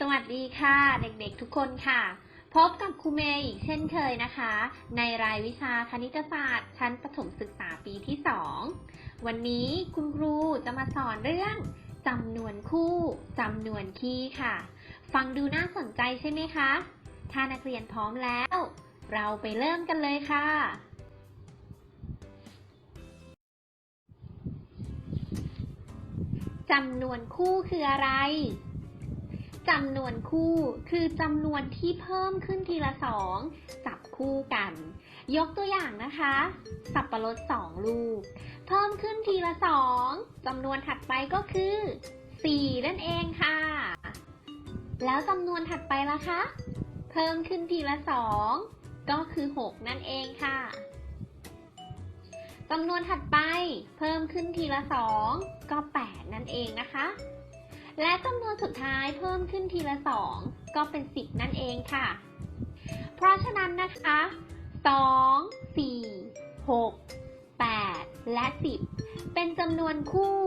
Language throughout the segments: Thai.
สวัสดีค่ะเด็กๆทุกคนค่ะ พบกับครูเมย์อีกเช่นเคยนะคะ ในรายวิชาคณิตศาสตร์ ชั้นประถมศึกษาปีที่ 2 วันนี้คุณครูจะมาสอนเรื่องจำนวนคู่จำนวนคี่ค่ะ ฟังดูน่าสนใจใช่ไหมคะ ถ้านักเรียนพร้อมแล้ว เราไปเริ่มกันเลยค่ะจำนวนคู่คืออะไร จำนวนคู่คือจำนวนที่เพิ่มขึ้นทีละสองจับคู่กัน ยกตัวอย่างนะคะ สับประรดสองลูก เพิ่มขึ้นทีละสองจำนวนถัดไปก็คือสี่นั่นเองค่ะ แล้วจำนวนถัดไปล่ะคะ เพิ่มขึ้นทีละสองก็คือหกนั่นเองค่ะจำนวนถัดไปเพิ่มขึ้นทีละสองก็แปดนั่นเองนะคะ และจำนวนสุดท้ายเพิ่มขึ้นทีละสองก็เป็นสิบนั่นเองค่ะ เพราะฉะนั้นนะคะสองสี่หกแปดและสิบเป็นจำนวนคู่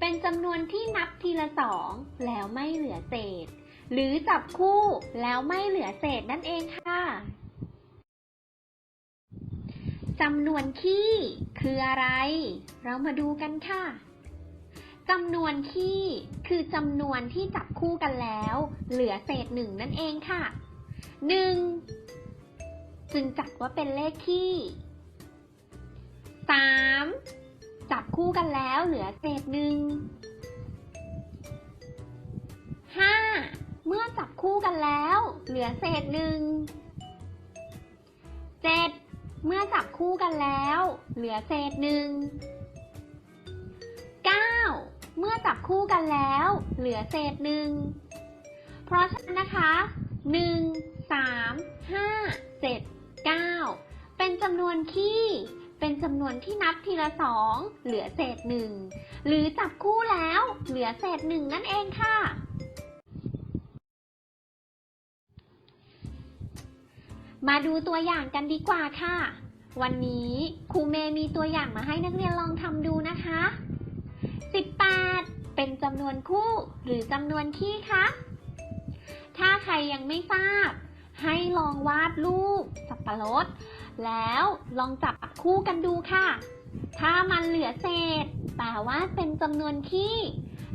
เป็นจำนวนที่นับทีละสองแล้วไม่เหลือเศษ หรือจับคู่แล้วไม่เหลือเศษนั่นเองค่ะจำนวนคี่คืออะไร เรามาดูกันค่ะ จำนวนคี่คือจำนวนที่จับคู่กันแล้ว เหลือเศษหนึ่งนั่นเองค่ะหนึ่งจึงจัดว่าเป็นเลขคี่สามจับคู่กันแล้วเหลือเศษหนึ่งห้าเมื่อจับคู่กันแล้ว เหลือเศษหนึ่งเจ็ดเมื่อจับคู่กันแล้ว เหลือเศษหนึ่ง เมื่อจับคู่กันแล้ว เหลือเศษหนึ่ง เพราะฉะนั้นนะคะ1 3 5 7 9เป็นจำนวนคี่ เป็นจำนวนที่นับทีละสองเหลือเศษหนึ่งหรือจับคู่แล้วเหลือเศษหนึ่งนั่นเองค่ะ มาดูตัวอย่างกันดีกว่าค่ะ วันนี้ครูเมย์มีตัวอย่างมาให้นักเรียนลองทำดูนะคะำนวนคู่หรือจำนวนคี่คะ ถ้าใครยังไม่ทราบ ให้ลองวาดรูปสับปะรด แล้วลองจับคู่กันดูค่ะ ถ้ามันเหลือเศษแปลว่าเป็นจำนวนคี่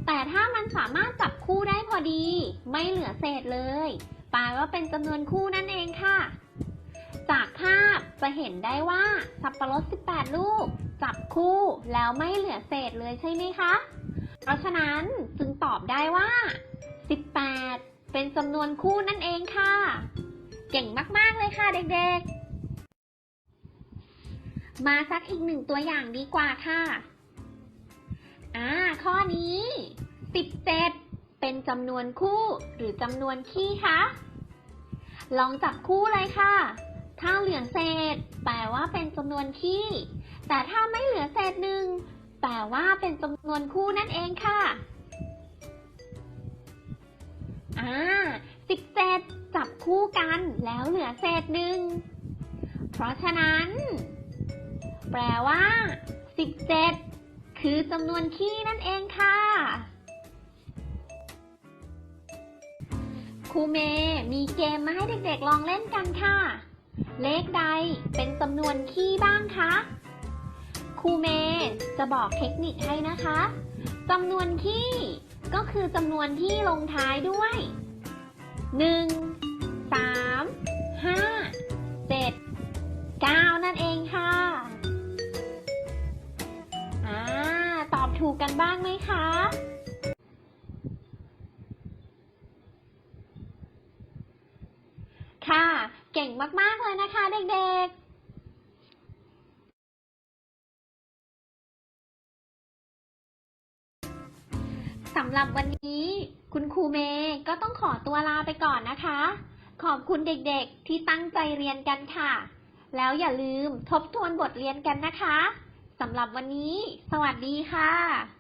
แต่ถ้ามันสามารถจับคู่ได้พอดี ไม่เหลือเศษเลยแปลว่าเป็นจำนวนคู่นั่นเองค่ะจากภาพจะเห็นได้ว่าสับปะรด 18 ลูก จับคู่แล้วไม่เหลือเศษเลยใช่ไหมคะ เพราะฉะนั้นจึงตอบได้ว่า 18 เป็นจำนวนคู่นั่นเองค่ะ เก่งมาก ๆ เลยค่ะเด็กๆ มาสักอีกหนึ่งตัวอย่างดีกว่าค่ะ อ่า ข้อนี้ 17 เป็นจำนวนคู่หรือจำนวนคี่คะ ลองจับคู่เลยค่ะ ถ้าเหลือเศษ แปลว่าเป็นจำนวนคี่แต่ถ้าไม่เหลือเศษหนึ่ง แปลว่าเป็นจำนวนคู่นั่นเองค่ะ อ่าสิบเจ็ดจับคู่กันแล้วเหลือเศษหนึ่ง เพราะฉะนั้น แปลว่าสิบเจ็ดคือจำนวนคี่นั่นเองค่ะครูเมย์มีเกมมาให้เด็กๆลองเล่นกันค่ะ เลขใดเป็นจำนวนคี่บ้างคะ ครูเมย์จะบอกเทคนิคให้นะคะจำนวนคี่ก็คือจำนวนที่ลงท้ายด้วย 1 3 5 7 9 นั่นเองค่ะอ่าตอบถูกกันบ้างไหมคะค่ะ เก่งมาก ๆ เลยนะคะเด็ก ๆ สำหรับวันนี้ คุณครูเมย์ก็ต้องขอตัวลาไปก่อนนะคะ ขอบคุณเด็กๆที่ตั้งใจเรียนกันค่ะ แล้วอย่าลืมทบทวนบทเรียนกันนะคะสำหรับวันนี้ สวัสดีค่ะ